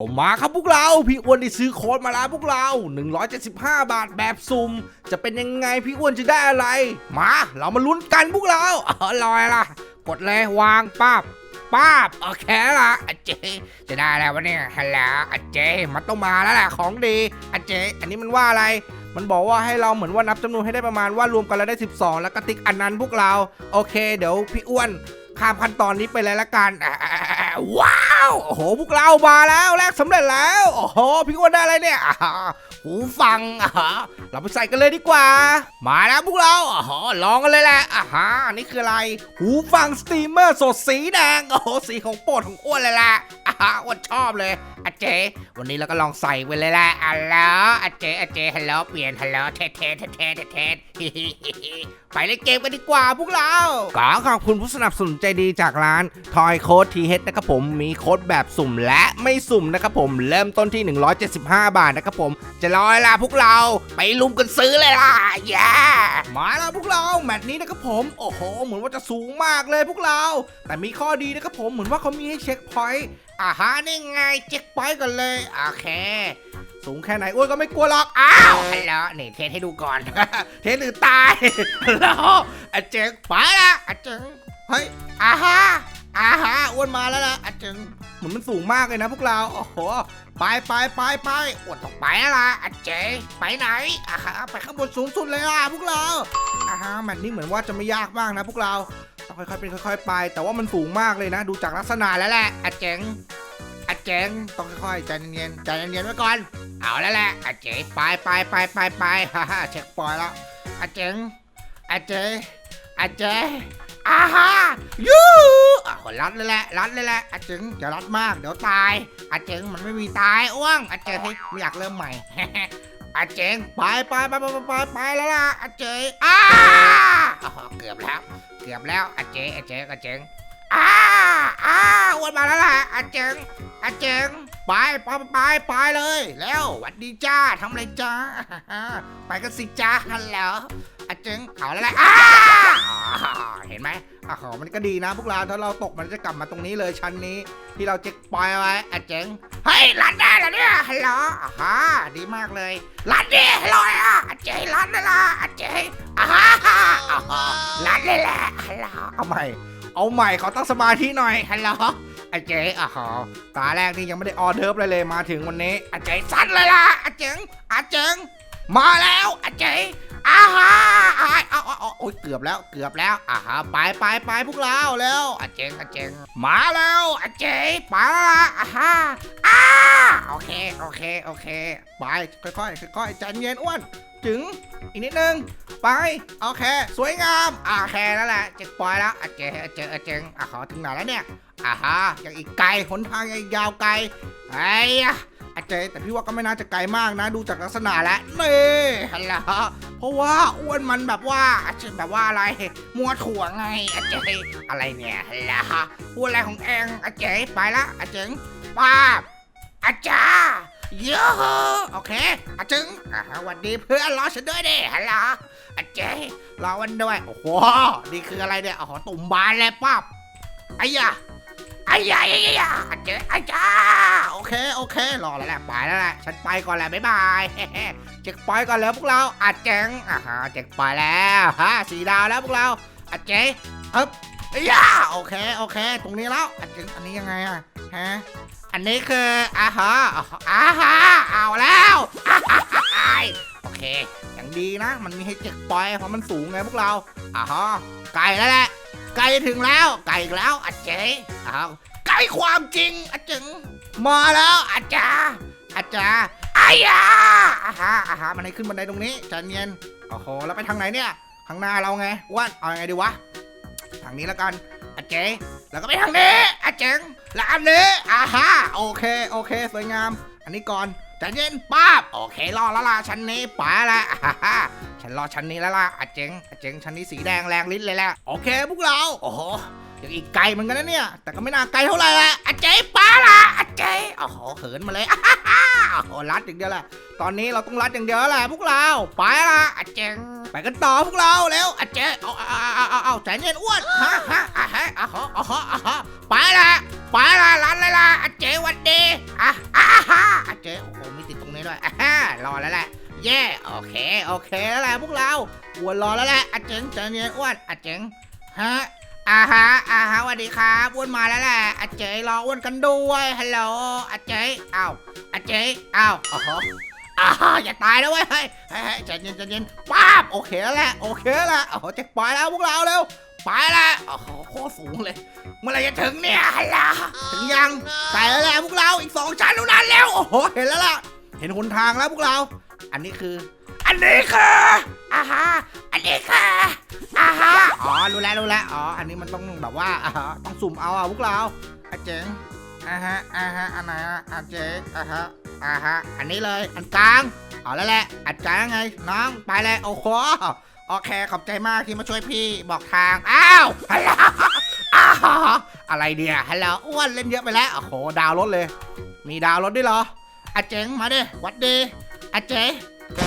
ออกมาครับพวกเรา พี่อ้วนได้ซื้อโค้ดมาแล้วพวกเรา 175 บาทแบบซุ่มจะเป็นยังไงพี่อ้วนจะได้อะไร มา เรามาลุ้นกันพวกเราอ๋อลอยล่ะ กดเลยวางป้าบป้าบโอเคละอเจ จะได้แล้ววะเนี่ยฮัลโหลอเจ มันต้องมาแล้วแหละของดีอเจ อันนี้มันว่าอะไร มันบอกว่าให้เราเหมือนว่านับจำนวนให้ได้ประมาณว่ารวมกันแล้วได้ 12 แล้วก็ติ๊กอันนั้นพวกเรา โอเค เดี๋ยวพี่อ้วน ข้ามขั้นตอนนี้ไปเลยละกันว้าวโอ้โหพวกเรามาแล้วแลกสำเร็จแล้วโอ้โหพี่อ้วนได้อะไรเนี่ย หูฟังอ่าเราไปใส่กันเลยดีกว่า มาแล้วพวกเราอ๋อลองกันเลยแหละอ่าฮะนี่คืออะไร หูฟังสตรีมเมอร์สดสีแดงโอ้โหสีของโปรดของอ้วนเลยแหละอ่าฮะอ้วนชอบเลยอาเจ วันนี้เราก็ลองใส่ไปเลยแหละอัลโหลอาเจอาเจฮัลโหลเปลี่ยนฮัลโหลเทสเทสเทสเทสเทสไปเล่นเกมกันดีกว่าพวกเราขอขอบคุณผู้สนับสนุนใจดีจากร้านทอยโค้ดทีเฮดนะครับผมมีโค้ดแบบสุ่มและไม่สุ่มนะครับผมเริ่มต้นที่ 175 บาทนะครับผมจะรอเวลาพวกเราไปลุมกันซื้อเลยล่ะแย่มาแล้วพวกเราแมตช์นี้นะครับผม โอ้โห เหมือนว่าจะสูงมากเลยพวกเรา แต่มีข้อดีนะครับผมเหมือนว่าเขามีให้เช็คพอยต์อ่าฮะนี่ไงเช็คพอยต์กันเลยโอเคสูงแค่ไหนอ้วนก็ไม่กลัวหรอก อ้าวฮัลโหลนี่เทสให้ดูก่อน เทสหรือตายฮัลโหลอาเจงไปละอาเจงเฮ้ยอาฮะอาฮะอ้วนมาแล้วนะอาเจง เหมือนมันสูงมากเลยนะพวกเราโอ้โหไปไปไปไปอ้วนต้องไปละอาเจไปไหนอาฮะไปข้างบนสูงสุดเลยล่ะพวกเราอาฮะแมตช์นี้เหมือนว่าจะไม่ยากมากนะพวกเราต้องค่อยๆเป็นค่อย ๆ ไป แต่ว่ามันสูงมากเลยนะ ดูจากลักษณะแล้วแหละอาเจงอาเจงต้องค่อยๆใจเย็นๆใจเย็นๆไว้ก่อนเอาแล้วแหละอาเจไปไปไปไปไปฮ่าฮ่าเช็คปอยแล้วอาเจงอาเจอาเจ อาฮายูอะรัดเลยแหละรัดเลยแหละอาเจงอย่ารัดมากเดี๋ยวตายอาเจงมันไม่มีตายอ้วงอาเจไม่อยากเริ่มใหม่ อาเจงไปไปไปไปไปไปแล้วล่ะอาเจอ้าเกือบแล้ว เกือบแล้วอาเจอาเจอาเจงอ้าอ้าอ้วนมาแล้วล่ะอาเจงอาเจงไปไปไปไปเลย แล้วหวัดดีจ้าทำอะไรจ้าไปกันสิจ้าฮัลโหลอาเจึงเอาแล้วแหละอ้า เห็นไหมอะขอมันก็ดีนะ พวกเราถ้าเราตกมันจะกลับมาตรงนี้เลยชั้นนี้ ที่เราเจ็กปล่อยไว้อาเจึงเฮ้ยรันได้แล้วเนี่ยฮัลโหลอ่าดีมากเลยรันดิลโหลอะอาเจรันได้ละอาเจอ่าฮะอ่ารันเลยแหละฮัลโหลเอาใหม่ เอาใหม่ขอตั้งสมาธิหน่อยฮัลโหลอาเจ๊อะฮะตาแรกนี่ยังไม่ได้ออเดิร์ฟเลยเลยมาถึงวันนี้อาเจ๊สั้นเลยล่ะอาเจิงอาเจิงมาแล้วอาเจ๊ อาฮะอาเอาเอาเอาโอ้ยเกือบแล้วเกือบแล้วอาฮะไปไปไปพวกเราแล้วอาเจงอาเจงมาแล้วอาเจ๊ไปละอ่าฮะอ้าโอเคโอเคโอเค ไปค่อยๆค่อยๆใจเย็นอ้วนจึงอีกนิดนึงไปโอเค สวยงามโอเคแล้วแหละเจ็กปอยแล้วอาเจอาเจอาเจงอะขอถึงไหนแล้วเนี่ยอ่าฮะยังอีกไกลหนทางยังยาวไกลไอ้ย อาเจแต่พี่ว่าก็ไม่น่าจะไกลมากนะ ดูจากลักษณะแล้วนี่ฮัลโหลเพราะว่าอ้วนมันแบบว่าอาเจแบบว่าอะไรมัวถั่วไงอาเจอะไรเนี่ยฮัลโหลพูดอะไรของเองอาเจไปละอาเจงป้าบอาจารย์เยอะโอเคอาจึงสวัสดีเพื่อนรอฉันด้วยดิฮัลโหลอาเจรอวันด้วย โอ้โห นี่คืออะไรเนี่ยโอ้โหตุ่มบานเลยปั๊บไอ้ยะ ไอ้ยะไอ้ยาเจไอ้จ้าโอเคโอเครอแล้วแหละไปแล้วแหละฉันไปก่อนแหละบ๊ายบายเจ็กไปก่อนแล้วพวกเราอาเจงอ่าฮะเจ็กไปแล้วฮะสีดาวแล้วพวกเราอาเจฮึบไอ้ยะโอเคโอเค ตรงนี้แล้วอาเจงอันนี้ยังไงอะฮะอันนี้คืออ่าฮะอ่าฮะเอาแล้วโอเค อย่างดีนะ มันมีให้เจ็กปอยเพราะมันสูงไงพวกเราอ่าฮะไกลแล้วแหละ ไกลถึงแล้ว ไกลอีกแล้วอาเจอ้าวไกลความจริงอาจึง มาแล้วอาจารย์อาจารย์อายาอาฮะอาฮะมันให้ขึ้นบันไดตรงนี้ใจเย็นโอ้โหแล้วไปทางไหนเนี่ยข้างหน้าเราไงอ้วนเอาไงดีวะทางนี้แล้วกันอาเจ๋แล้วก็ไปทางนี้อาเจงแล้วอันนี้อาฮะโอเคโอเคสวยงาม อันนี้ก่อน ใจเย็นป้าบโอเครอแล้วล่ะชั้นนี้ไปละอ่าฮะฉันรอชั้นนี้แล้วล่ะอาเจงอาเจงชั้นนี้สีแดงแรงลิ้นเลยแหละโอเคพวกเราโอ้โหยังอีกไกลเหมือนกันนะเนี่ย แต่ก็ไม่น่าไกลเท่าไหร่ละอาเจป้าละอาเจโอ้โหเหินมาเลยฮ่าฮ่าโอ้โหรัดอย่างเดียวแหละตอนนี้เราต้องรัดอย่างเดียวแหละพวกเราไปละอาเจงไปกันต่อพวกเราเร็วอาเจเอาเอาเอาเอาเอาใจเย็นอ้วนฮะฮะอะฮะอะฮะอะฮะอะฮะไปละ ไปละรันเลยล่ะอาเจวันดีอะอะฮะอาเจโอ้โหมีติดตรงนี้ด้วยอะฮะรอแล้วแหละเย่โอเคโอเคแล้วแหละพวกเราอ้วนรอแล้วแหละอาเจงใจเย็นอ้วนอาเจงฮะอ่าฮะอ่าฮะสวัสดีครับอ้วนมาแล้วแหละอาเจรออ้วนกันด้วยฮัลโหลอาเจอ้าวอาเจอ้าวอ๋ออ่าอย่าตายนะเว้ยเฮ้ยเฮ้ยเฮ้ยใจเย็นใจเย็นป้าบโอเคแล้วแหละโอเคแล้วแหละโอ้โหจะไปแล้วพวกเราเร็ว ไปแล้วโอ้โหโคตรสูงเลย เมื่อไรจะถึงเนี่ยฮัลโหลถึงยังใส่แล้วแหละพวกเราอีกสองชั้นเท่านั้นแล้ว โอ้โห เห็นแล้วล่ะ เห็นหนทางแล้วพวกเรา อันนี้คือ อันนี้คืออ่าฮะ อันนี้คืออ่าฮะ อ๋อ รู้แล้วรู้แล้ว อ๋อ อันนี้มันต้องแบบว่าอ่าต้องสุ่มเอาอะพวกเราอะเจ๋งอ่าฮะอ่าฮะ อันไหนอะอะเจ๋งอ่าฮะอ่าฮะ อันนี้เลย อันกลาง เอาแล้วแหละ อันกลางไง น้อง ไปเลย โอ้โห โอเค ขอบใจมากที่มาช่วยพี่บอกทาง อ้าวฮัลโหลอ้าวอะไรเดียฮัลโหลอ้วนเล่นเยอะไปแล้ว โอ้โห ดาวรถเลย มีดาวรถด้วยเหรออาเจ๋งมาดิหวัดดีอาเจ๋ง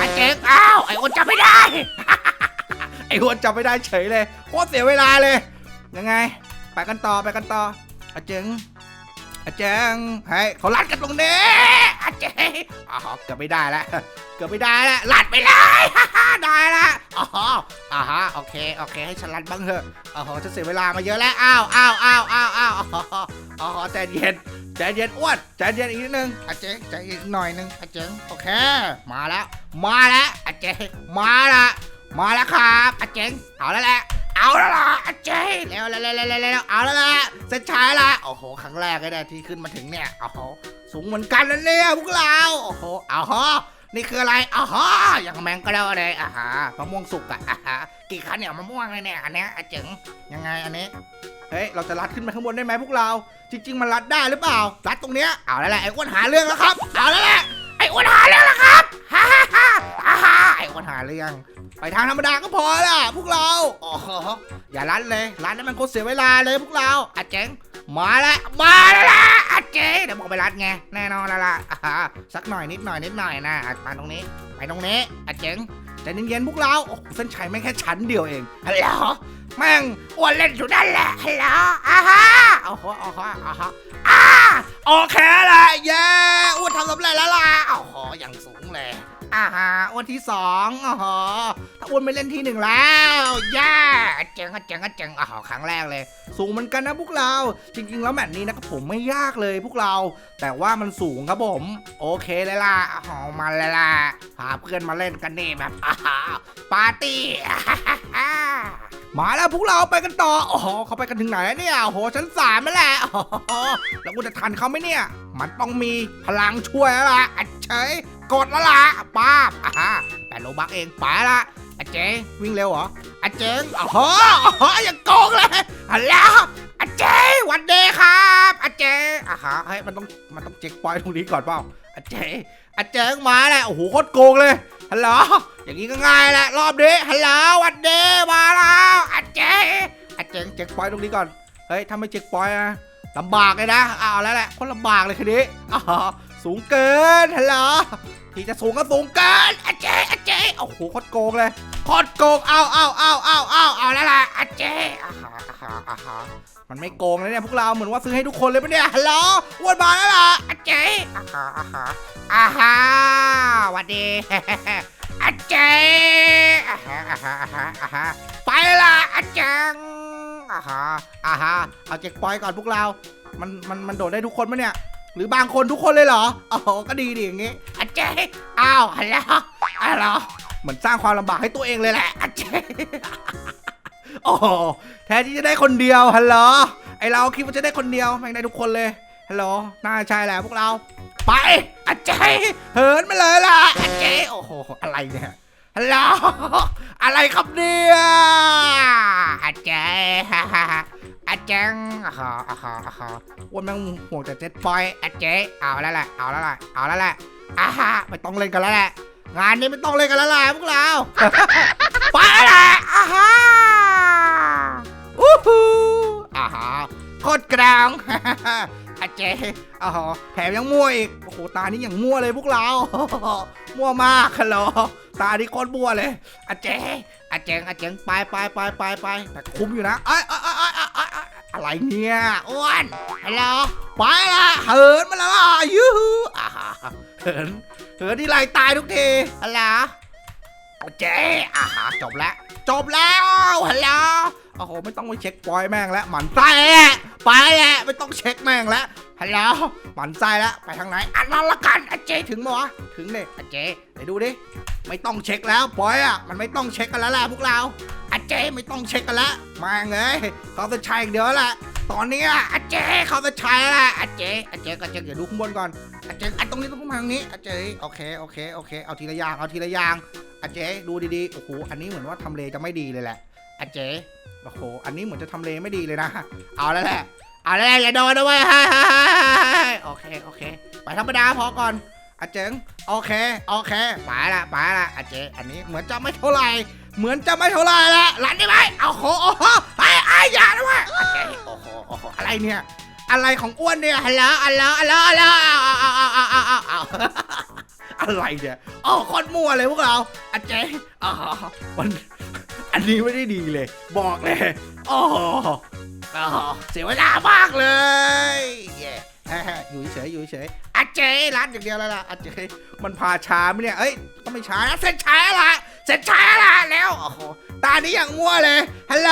อาเจ๋งอ้าว ไอ้อ้วนจำไม่ได้ ไอ้อ้วนจำไม่ได้เฉยเลย โคตรเสียเวลาเลย ยังไง ไปกันต่อ ไปกันต่ออาเจ๋งอาเจ๋งเฮ้ยเขาลัดกันตรงนี้ อ๋อเกือบไม่ได้ล้วเกือบไม่ได้ล้วลัดไปเลยได้ละอ๋ออ่าฮะโอเคโอเค ให้ฉันลัดบ้างเถอะอ๋อฉันเสียเวลามาเยอะแล้วอ้าวอ้าวอ้าวอ้าวอ้าวอ๋ออ๋อใจเย็นใจเย็นอ้วนใจเย็นอีกนิดนึงอาเจ๊ใจอีกหน่อยนึงอาเจ๊โอเค มาแล้ว มาแล้วอาเจ๊มาละมาแล้วครับอาเจ๊เอาแล้วแหละเอาแล้วล่ะอาเจ๊เร็วเร็วเร็วเร็วเร็วเร็วเอาแล้วล่ะเส้นชัยละโอ้โห ครั้งแรกเลยนะที่ขึ้นมาถึงเนี่ย โอ้โห สูงเหมือนกันนะเนี่ยพวกเราโอ้โหเอาฮะนี่คืออะไรอ๋อฮะอย่างแมงก็ได้เลยอ่าฮะมะม่วงสุกอะอ่าฮะกี่คันเนี่ยมะม่วงเลยเนี่ยอันเนี้ยอาเจ๋งยังไงอันนี้เฮ้ยเราจะลัดขึ้นไปข้างบนได้ไหมพวกเรา จริง ๆ มันลัดได้หรือเปล่าลัดตรงเนี้ยเอาแล้วแหละไอ้อ้วนหาเรื่องแล้วครับเอาแล้วแหละไอ้อ้วนหาเรื่องแล้วครับฮ่าฮ่าฮ่าฮ่าฮ่าไอ้อ้วนหาเรื่องไปทางธรรมดาก็พอละพวกเราอ้โหอย่าลัดเลยลัดนั้นมันโคตรเสียเวลาเลยพวกเราอาเจ๋งมาแล้วมาแล้ว เจ๊เดี๋ยวบอกไปรัดไงแน่นอนละล่ะอะสักหน่อยนิดหน่อยนิดหน่อยนะมาตรงนี้ไปตรงนี้อาเจ๋งแต่เย็นๆพวกเราโอ้เส้นชัยไม่แค่ชั้นเดียวเองฮัลโหลแม่งอ้วนเล่นอยู่นั่นแหละฮัลโหลอ่าฮะโอ้โหโอ้โหอ่าฮะอ่าโอเคแหละเย้อ้วนทำสำเร็จแล้วล่ะโอ้โหอย่างสูงเลย อ่าฮะอ้วนที่สองอ้โหถ้าอ้วนไม่เล่นที่หนึ่งแล้วเย้เจ๋งอะเจ๋งอะเจ๋งอะครั้งแรกเลย สูงเหมือนกันนะพวกเรา จริง ๆ แล้วแมตช์นี้นะครับผมไม่ยากเลยพวกเรา แต่ว่ามันสูงครับผม โอเคเลยล่ะอ๋อมาเลยล่ะพาเพื่อนมาเล่นกันนี่แบบอ่าปาร์ตี้มาแล้วพวกเราไปกันต่ออ้โหเขาไปกันถึงไหนเนี่ยโอ้โหชั้นสามแล้วแหละโอ้โหแล้วกูจะทันเขาไหมเนี่ย มันต้องมีพลังช่วยแล้วล่ะอัจเฉย กดแล้วล่ะป้าบอ่าฮะแปดโลบักเองไปละอาเจงวิ่งเร็วเหรออาเจงโอ้โหโอ้โหอย่าโกงเลยฮัลโหลอาเจงวันเดย์ครับอาเจงอ่าฮะเฮ้ยมันต้องมันต้องเช็คปอยตรงนี้ก่อนเปล่าอาเจงอาเจงมาแล้วโอ้โหโคตรโกงเลยฮัลโหลอย่างนี้ก็ง่ายแหละรอบนี้ฮัลโหลวันเดย์มาแล้วอาเจอาเจงเจ็คพอยตรงนี้ก่อนเฮ้ยถ้าไม่เจ็คพอยนะลำบากเลยนะเอาแล้วแหละคนลำบากเลยคืนนี้อ๋อ สูงเกินฮัลโหลที่จะสูงก็สูงเกินอาเจอาเจโอ้โหโคตรโกงเลยโคตรโกงเอาเอาเอาเอาเอาเอาแล้วล่ะอาเจอาฮะอาฮะอาฮะมันไม่โกงเลยเนี่ยพวกเราเหมือนว่าซื้อให้ทุกคนเลยปะเนี่ยฮัลโหลอ้วนมาแล้วล่ะอาเจอาฮะอาฮะอาฮะวัดดีอาเจอ่าฮะอ่าฮะอ่าฮะอ่าฮะไปละอาเจงอ่าฮะอ่าฮะเอาเจ็กปอยก่อนพวกเรา มันมันมันโดดได้ทุกคนไหมเนี่ย หรือบางคนทุกคนเลยเหรอโอ้โหก็ดีดิอย่างงี้อาเจอ้าวฮัลโหลฮัลโหลเหมือนสร้างความลำบากให้ตัวเองเลยแหละอาเจโอ้โหแทนที่จะได้คนเดียวฮัลโหลไอเราคิดว่าจะได้คนเดียวแม่งได้ทุกคนเลยฮัลโหลน่าใช่แหละพวกเรา ไปอาเจเหินมาเลยล่ะอาเจโอ้โหอะไรเนี่ยฮัลโหลอะไรครับเนี่ยอาเจฮ่าฮ่าฮ่า อาเจงอ่าฮะอ่าฮะอ่าฮะอ้วนแม่งห่วงแต่เจ็ตปอยอาเจเอาแล้วแหละเอาแล้วแหละเอาแล้วแหละอ่าฮะไม่ต้องเล่นกันแล้วแหละงานนี้ไม่ต้องเล่นกันแล้วแหละพวกเราไปละอ่าฮะวู้ฮู้อ่าฮะโคตรกลางอาเจอ๋อแถมยังมั่วอีกโอ้โหตานี้อย่างมั่วเลยพวกเรามั่วมากฮัลโหลตานี้โคตรมั่วเลยอาเจอาเจงอาเจงไปไปไปไปไปแต่คุ้มอยู่นะไอ้ไอ้ไอ้ไอะไรเนี่ยอ้วนฮัลโหลไปละเหินมาแล้วอะยูฮูอ่าเหินเหินที่ไรตายทุกทีฮัลโหลเจ๊อ่าจบแล้วจบแล้วฮัลโหลโอ้โหไม่ต้องไปเช็คปอยแม่งแล้วหมันไส้แหละไปแหละไม่ต้องเช็คแม่งแล้วฮัลโหลหมันไส้แล้วไปทางไหนอันนั้นละกันอเจถึงมั้วถึงเนี่ยอเจไหนดูดิไม่ต้องเช็คแล้วปอยอะมันไม่ต้องเช็คกันแล้วแหละพวกเรา อาเจไม่ต้องเช็คกันละมาเงยเขาจะใช้อย่างเดียวละตอนนี้อาเจเขาจะใช้ล้วอาเจอาเจก็เจเดี๋ยวดูข้างบนก่อนอาเจอันตรงนี้ต้องมาทางนี้อาเจโอเคโอเคโอเค เอาทีละอย่างเอาทีละอย่างอาเจดูดีๆโอ้โหอันนี้เหมือนว่าทำเลจะไม่ดีเลยแหละอาเจโอ้โหอันนี้เหมือนจะทำเลไม่ดีเลยนะ เอาแล้วแหละเอาแล้วแหละอย่าโดนนะเว้ยเฮ้ยเฮ้ยเฮ้ยเฮ้ยโอเคโอเค ไปธรรมดาพอก่อนอาเจงโอเคโอเคไปละไปละอาเจอันนี้เหมือนจะไม่เท่าไหร่ เหมือนจะไม่เท่าไรละหลันได้ไหมเอาโหโอ้โหไอ้ไอ้ยอย่าด้วยโอเคโอ้โหโอ้โหอะไรเนี่ย อะไรของอ้วนเนี่ยฮัลโหลฮัลโหลฮัลโหลฮัลโหลอาเอาเอาเอาเอาเอาอะไรเนี่ยโอ้คนมั่วเลยพวกเราอาเจ๊อ๋อมันอันนี้ไม่ได้ดีเลย บอกเลยโอ้โหโอ้โหเสียเวลามากเลยเย้อยู่เฉยอยู่เฉยอาเจ๊ร้านอย่างเดียวแล้วล่ะอาเจ๊มันพาช้าไหมเนี่ยเอ้ยก็ไม่ช้านะเส้นช้าละ เสร็จช้แล้วแล้วโอ้โหตานี้อย่างมั่วเลยฮัลโหล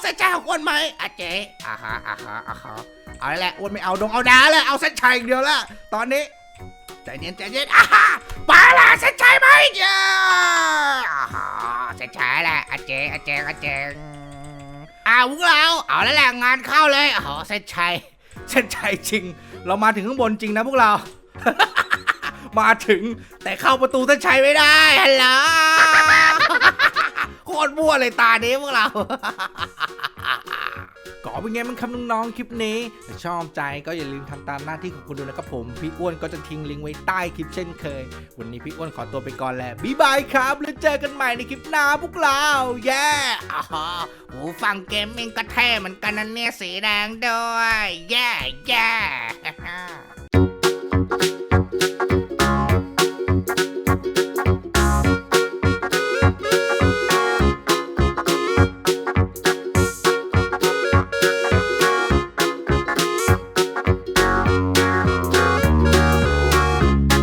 เสร็จช้ของอ้วนไหมอะเจ๊อ่าฮะอ่าฮะอ่าฮะเอาละแหละอ้วนไม่เอาดงเอาดาเลยเอาเส้นชัยอย่างเดียวละตอนนี้ใจเย็นใจเย็นอ่าฮะไปละเส้นชัยไหมเจ้าอ่าฮะเส้นชัยแหละอะเจ๊อะเจ๊อะเจ๊อ้าวพวกเราเอาแล้วแหละงานเข้าเลยอ๋อเส้นชัยเส้นชัยจริง เรามาถึงข้างบนจริงนะพวกเรา มาถึงแต่เข้าประตูเส้นชัยไม่ได้ฮัลโหล โคตรมั่วเลยตาเนี้พวกเรา ก็เป็นไงมันคำน้องๆคลิปนี้ถ้าชอบใจก็อย่าลืมทำตามหน้าที่ของคุณด้วยนะครับผม พี่อ้วนก็จะทิ้งลิงก์ไว้ใต้คลิปเช่นเคย วันนี้พี่อ้วนขอตัวไปก่อนแหละบ๊ายบายครับ แล้วเจอกันใหม่ในคลิปหน้าพวกเรา แย่อ๋อหูฟังเกมมิ่งก็เท่เหมือนกันนะเนี่ยสีแดงด้วย แย่แย่